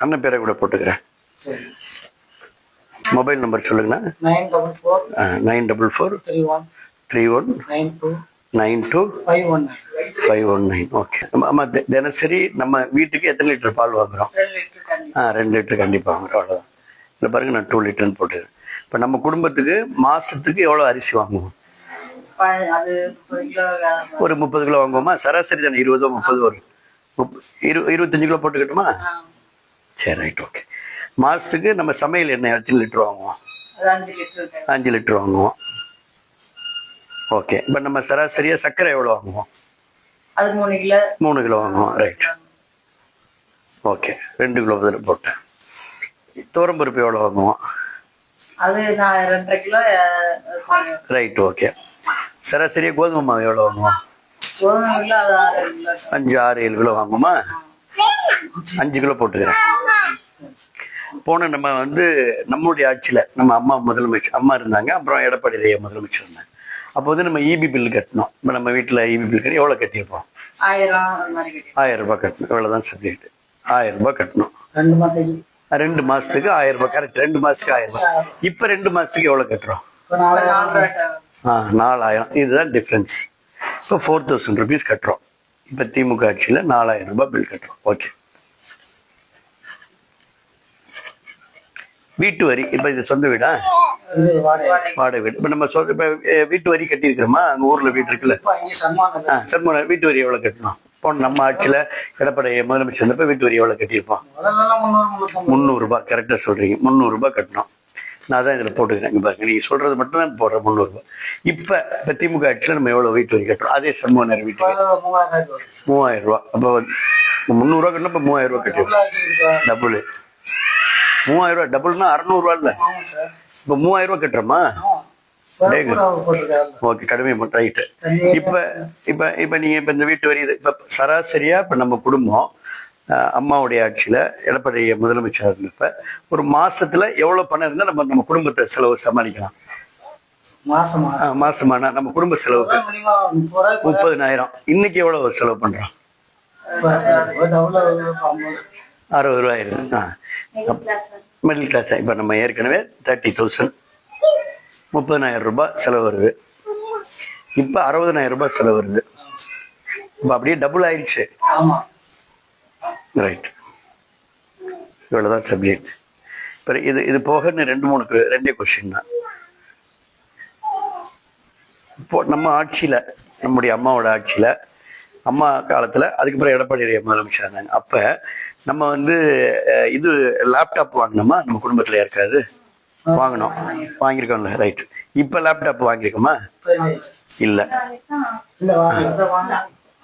அண்ணன் பேரை கூட போட்டுக்கிறேன். மொபைல் நம்பர் சொல்லுங்கண்ணா. Nine double four three one nine two five one nine. Okay. ஆமா தி- தினசரி நம்ம வீட்டுக்கு எத்தனை லிட்டர் பால் வாங்குறோம்? ஆ ரெண்டு லிட்டர் கண்டிப்பாக வாங்குறோம். அவ்வளோதான் இல்லை பாருங்க நான் டூ லிட்டர்னு போட்டுக்கிறேன். இப்போ நம்ம குடும்பத்துக்கு மாசத்துக்கு எவ்வளோ அரிசி வாங்குவோம்? ஒரு. ஒரு முப்பது கிலோ வாங்குவோமா? சராசரி தானே இருபதோ முப்பது வரும் முப்ப- இரு இருபத்தஞ்சு கிலோ போட்டுக்கட்டுமா. சரி ரைட் ஓகே மாசத்துக்கு நம்ம சமையல் எண்ணெய் எத்தனை லிட்டர் வாங்குவோம்? அஞ்சு லிட்டர் வாங்குவோம். ஓகே இப்போ நம்ம சராசரியாக சர்க்கரை எவ்வளோ வாங்குவோம்? அது மூணு கிலோ. மூணு கிலோ வாங்குவோம் ரைட் ஓகே ரெண்டு கிலோ பதில் போட்டேன். பருப்பு எவ்வளோ வாங்குவோம்? அது நான் ரெண்டரை கிலோ ரைட் ஓகே சராசரியாக கோதுமை மாவு எவ்வளோ வாங்குவோம்? கோதுமை கிலோ அது ஆறு கிலோ. அஞ்சு ஆறு ஏழு கிலோ வாங்குவோமா? அஞ்சு கிலோ போட்டுக்கிறேன். போன நம்ம வந்து நம்மளுடைய ஆட்சியில் நம்ம அம்மா முதலமைச்சர் அம்மா இருந்தாங்க அப்புறம் எடப்பாடி ஐயா முதலமைச்சர் இருந்தாங்க அப்போ வந்து நம்ம இபி பில் கட்டணும் இப்போ நம்ம வீட்டில் இபி பில் கட்டி எவ்வளோ கட்டியிருப்போம்? ஆயிரம் ரூபாய் கட்டணும். இவ்வளோதான் சப்ஜெக்ட் ஆயிரம் ரூபாய் கட்டணும். ரெண்டு மாசத்துக்கு. ஆயிரம் ரூபாய் கரெக்ட் ரெண்டு மாசத்துக்கு ஆயிரம் ரூபாய். இப்போ ரெண்டு மாசத்துக்கு எவ்வளோ கட்டுறோம்? ஆ நாலாயிரம். இதுதான் டிஃப்ரென்ஸ் இப்போ ஃபோர் தௌசண்ட் ருபீஸ் கட்டுறோம். இப்போ திமுக ஆட்சியில் நாலாயிரம் ரூபாய் பில் கட்டுறோம். ஓகே வீட்டு வரி இப்போ இது சொந்த வீடா? வாடகை. வீடு. இப்போ நம்ம சொந்த இப்போ வீட்டு வரி கட்டியிருக்கிறோமா? அங்கே ஊரில் வீடு இருக்குல்ல? ஆ சர்மோன வீட்டு வரி எவ்வளோ கட்டணும்? போன நம்ம ஆட்சியில் எடப்பாடி முதலமைச்சர் இருந்தப்ப வீட்டு வரி எவ்வளோ கட்டியிருப்போம்? முந்நூறுரூபா கரெக்டாக சொல்கிறீங்க முந்நூறுரூபா கட்டணும். நான் தான் இதில் போட்டுக்கிறேன். இங்கே பாருங்க நீங்கள் சொல்கிறது மட்டும் தான் போடுறேன் முந்நூறுரூபா இப்போ இப்போ திமுக ஆட்சியில் நம்ம எவ்வளோ வீட்டு வரி கட்டுறோம் அதே வீட்டுக்கு. இப்போ மூவாயிரம் ரூபா அப்போ முந்நூறுரூவா கட்டணும் இப்போ மூவாயிரம் ரூபா ஆக்கியிருக்கா டபுள். மூவாயிரம் ரூபா டபுள்னா அறநூறுவா இல்லை இப்போ மூவாயிரம் ரூபா கட்டுறோமா? ஓகே கடுமை ரைட்டு இப்போ இப்போ இப்போ நீங்கள் இப்போ இந்த வீட்டு வரி இப்போ சராசரியாக இப்போ நம்ம குடும்பம் அம்மாவுடைய ஆட்சியில் எடப்பாடி முதலமைச்சர் இருந்தப்ப ஒரு மாசத்துல எவ்வளோ பணம் இருந்தால் நம்ம நம்ம குடும்பத்தை செலவு சமாளிக்கலாம். மாசமானா நம்ம குடும்ப செலவுக்கு முப்பதுனாயிரம். இன்னைக்கு எவ்வளோ செலவு ஐம்பது. அறுபது ரூபாய் இருக்கு ஆ. மிடில் கிளாஸ் இப்போ நம்ம ஏற்கனவே தேர்ட்டி தௌசண்ட் முப்பதனாயிரம் ரூபாய் செலவு வருது. இப்போ அறுபதனாயிரம் ரூபாய் செலவு வருது. இப்போ அப்படியே டபுள் ஆயிடுச்சு ஆமாம் ரைட் இவ்வளோதான் சப்ஜெக்ட் இப்போ இது இது போக இன்னும் ரெண்டு மூணு que- ரெண்டே கொஸ்டின் தான். இப்போ நம்ம ஆட்சியில் நம்முடைய அம்மாவோட ஆட்சியில் அம்மா காலத்தில் அதுக்கப்புறம் எடப்பாடி முதலமைச்சர் இருந்தாங்க அப்போ நம்ம வந்து இது லேப்டாப் வாங்கினோமா நம்ம குடும்பத்தில் யாருக்காது வாங்கினோம் வாங்கியிருக்கோம்ல ரைட் இப்போ லேப்டாப் வாங்கியிருக்கோமா? இல்லை.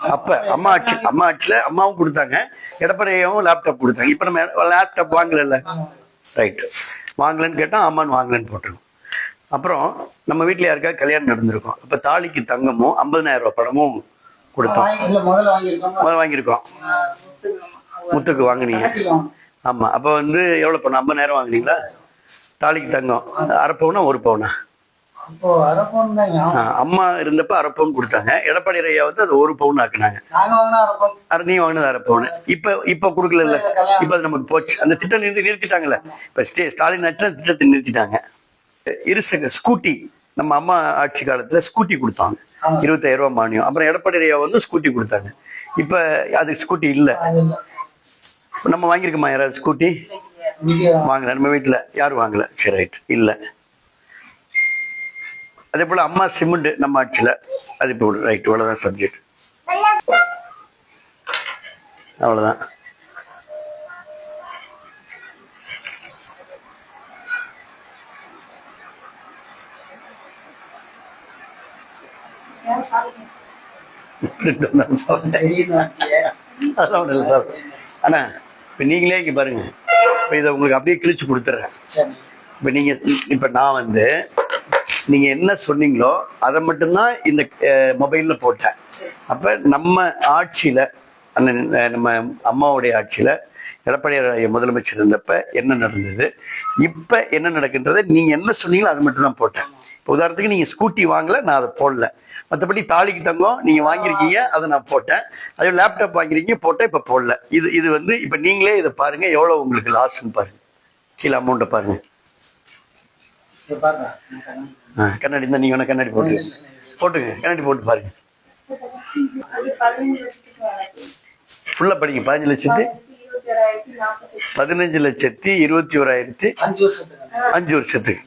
அப்ப அம்மா ஆட்சி அம்மா ஆட்சியில அம்மாவும் கொடுத்தாங்க. எடப்பாடியாவும் லேப்டாப் கொடுத்தாங்க. இப்ப நம்ம லேப்டாப் வாங்கல ரைட் வாங்கலன்னு கேட்டா ஆமான்னு வாங்கலன்னு போட்டுருக்கோம் அப்புறம் நம்ம வீட்ல யாருக்காவது கல்யாணம் நடந்திருக்கும். அப்ப தாலிக்கு தங்கமும் ஐம்பதனாயிரம் ரூபாய் பணமும் கொடுத்தோம். முதல்ல வாங்கியிருக்கோம். முத்துக்கு வாங்குனீங்க. ஆமா அப்ப வந்து எவ்வளவு பணம் ஐம்பதாயிரம் வாங்குனீங்களா? தாலிக்கு தங்கம். அரை பவுனா ஒரு பவுனா? அம்மா இருந்தப்ப அரை பவுன் கொடுத்தாங்க. எடப்பாடி ஐயா வந்து அது ஒரு பவுன் ஆக்குனாங்க. நீ வாங்கினது அரை பவுன். இப்ப இப்ப கொடுக்கல இப்ப அது நமக்கு போச்சு. அந்த திட்டம் நிறுத்தி நிறுத்திட்டாங்கல்ல? இப்ப ஸ்டே ஸ்டாலின் அந்த திட்டத்தை நிறுத்திட்டாங்க. இருசங்க ஸ்கூட்டி. நம்ம அம்மா ஆட்சி காலத்துல ஸ்கூட்டி கொடுத்தாங்க. இருபத்தாயிரம் ரூபாய் மானியம். அப்புறம் எடப்பாடி ஐயா வந்து ஸ்கூட்டி கொடுத்தாங்க. இப்ப அது ஸ்கூட்டி இல்ல. நம்ம வாங்கியிருக்கோமா யாராவது ஸ்கூட்டி வாங்கல. நம்ம வீட்டுல யாரும் வாங்கல? சரி ரைட் இல்ல. அதே போல அம்மா சிமெண்ட் நம்ம ஆட்சியில. அது இப்போ ரைட் இவ்வளவுதான் சப்ஜெக்ட் அவ்வளவுதான். ரெண்டு நாள் சாப்பிட்டேன். அதெல்லாம் ஒன்றும் இல்லை சார் அண்ணா இப்போ நீங்களே இங்கே பாருங்க இப்போ இதை உங்களுக்கு அப்படியே கிழிச்சு கொடுத்துட்றேன் இப்போ நீங்கள் இப்போ நான் வந்து நீங்கள் என்ன சொன்னீங்களோ அதை மட்டும்தான் இந்த மொபைலில் போட்டேன் அப்போ நம்ம ஆட்சியில் அந்த அஹ், நம்ம அம்மாவுடைய ஆட்சியில் எடப்பாடியார் முதலமைச்சர் இருந்தப்ப என்ன நடந்தது? இப்ப என்ன நடக்கின்றதை? நீங்க என்ன சொன்னீங்களோ அது மட்டும் தான் போட்டேன். இப்போ உதாரணத்துக்கு நீங்க ஸ்கூட்டி வாங்கல நான் அதை போடல. மற்றபடி தாலிக்கு தங்கம் நீங்க வாங்கியிருக்கீங்க அதை நான் போட்டேன். அதே லேப்டாப் வாங்கியிருக்கீங்க போட்டேன் இப்ப போடல. இது இது வந்து இப்ப நீங்களே இதை பாருங்க எவ்வளவு உங்களுக்கு லாஸ்ன்னு பாருங்க. கீழே அமௌண்ட்டை பாருங்க. இங்க பாருங்க. எனக்கு ஆ, கண்ணாடி தான் நீங்க வேணா கண்ணாடி போட்டு. போட்டுங்க கண்ணாடி போட்டு பாருங்க. அது பதினஞ்சு லட்சத்துக்கு வேலைக்கு ஃபுல்லா படிங்க பதினஞ்சு லட்சத்து பதினஞ்சு லட்சத்தி இருபத்தி ஓராயிரத்தி அஞ்சு வருஷத்துக்கு.